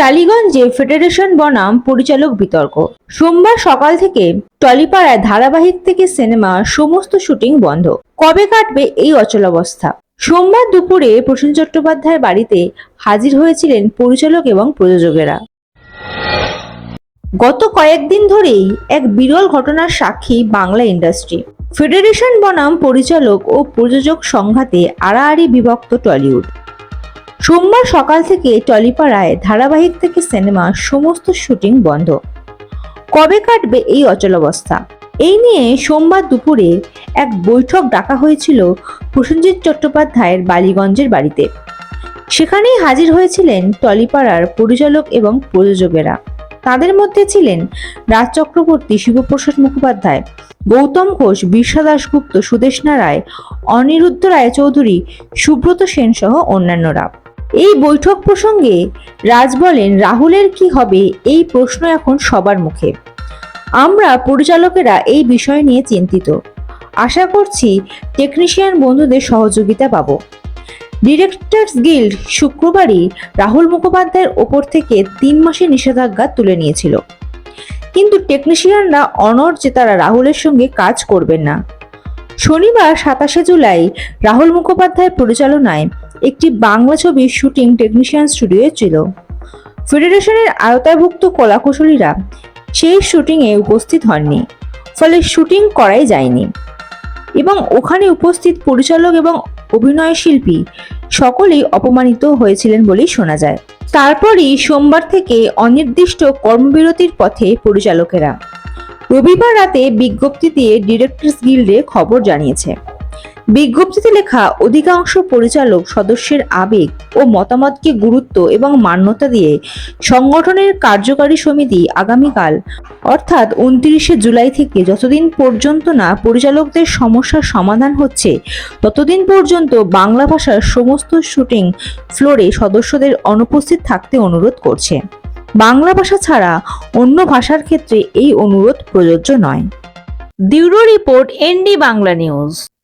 টালিগঞ্জে federation বনাম পরিচালক বিতর্ক। সোমবার সকাল থেকে টলিপাড়ায় ধারাবাহিক থেকে সিনেমা, সমস্ত শুটিং বন্ধ। কবে কাটবে এই অচলাবস্থা সোমবার দুপুরে প্রসেন চট্টোপাধ্যায়ের বাড়িতে হাজির হয়েছিলেন পরিচালক এবং প্রযোজকেরা। গত কয়েকদিন ধরেই এক বিরল ঘটনার সাক্ষী বাংলা ইন্ডাস্ট্রি। ফেডারেশন বনাম পরিচালক ও প্রযোজক সংঘাতে আড়াআড়ি বিভক্ত টলিউড। সোমবার সকাল থেকে টলিপাড়ায় ধারাবাহিক থেকে সিনেমা, সমস্ত শুটিং বন্ধ। কবে কাটবে এই অচলাবস্থা এই নিয়ে সোমবার দুপুরে এক বৈঠক ডাকা হয়েছিল প্রসেনজিৎ চট্টোপাধ্যায়ের বালিগঞ্জের বাড়িতে। সেখানেই হাজির হয়েছিলেন টলিপাড়ার পরিচালক এবং প্রযোজকেরা। তাদের মধ্যে ছিলেন রাজ চক্রবর্তী, শিবপ্রসাদ মুখোপাধ্যায়, গৌতম ঘোষ বিশ্বা দাশগুপ্ত সুদেশনা রায় অনিরুদ্ধ রায়চৌধুরী, সুব্রত সেন সহ অন্যান্যরা। এই বৈঠক প্রসঙ্গে রাজ বলেন, রাহুলের কি হবে এই প্রশ্ন এখন সবার মুখে। আমরা পরিচালকেরা এই বিষয় নিয়ে চিন্তিত। আশা করছি টেকনিশিয়ান বন্ধুদের সহযোগিতা পাব। ডিরেক্টরস গিল্ড শুক্রবারই রাহুল মুখোপাধ্যায়ের ওপর থেকে তিন মাসের নিষেধাজ্ঞা তুলে নিয়েছিল। কিন্তু টেকনিশিয়ানরা অনর যে তারা রাহুলের সঙ্গে কাজ করবেন না। শনিবার সাতাশে জুলাই রাহুল মুখোপাধ্যায়ের পরিচালনায় একটি বাংলা ছবির শুটিং টেকনিশিয়ান স্টুডিওয়ে ছিল। ফেডারেশনের আয়তাভুক্ত কলাকুশলীরা সেই শুটিংয়ে উপস্থিত হননি, ফলে শুটিং করাই যায়নি। এবং ওখানে উপস্থিত পরিচালক এবং অভিনয় শিল্পী সকলেই অপমানিত হয়েছিলেন বলেই শোনা যায়। তারপরই সোমবার থেকে অনির্দিষ্ট কর্মবিরতির পথে পরিচালকেরা। রবিবার রাতে বিজ্ঞপ্তি দিয়ে ডিরেক্টরস গিল্ডে খবর জানিয়েছে। বিজ্ঞপ্তিতে লেখা, অধিকাংশ পরিচালক সদস্যের আবেগ ও মতামতকে গুরুত্ব এবং মান্যতা দিয়ে সংগঠনের কার্যকারী সমিতি আগামীকাল, অর্থাৎ উনত্রিশে জুলাই থেকে যতদিন পর্যন্ত না পরিচালকদের সমস্যার সমাধান হচ্ছে, ততদিন পর্যন্ত বাংলা ভাষার সমস্ত শুটিং ফ্লোরে সদস্যদের অনুপস্থিত থাকতে অনুরোধ করছে। বাংলা ভাষা ছাড়া অন্য ভাষার ক্ষেত্রে এই অনুরোধ প্রযোজ্য নয়। Bureau report, ND Bangla news.